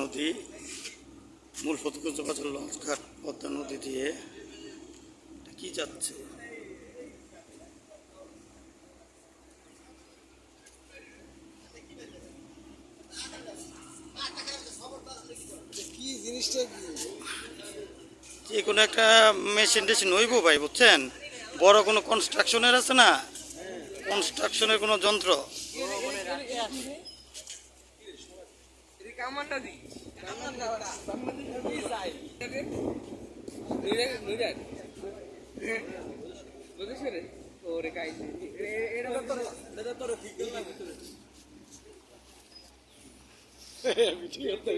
নদী মূল ফতুকুর যোগাযোগ লঞ্চঘাট পদ্মা নদী দিয়ে। কি যাচ্ছে? কি জিনিসটা কি? যে কোনো একটা মেশিন টেশিন হইব ভাই বুঝছেন? বড় কোনো কনস্ট্রাকশনের আছে না? কনস্ট্রাকশনের কোনো যন্ত্র? কামানটা দি। কামান না কি চাই নুরাক নুরাক বুঝছিস রে ওরে কাই এটা তো দাদা তোর ঠিক না ভিডিও তো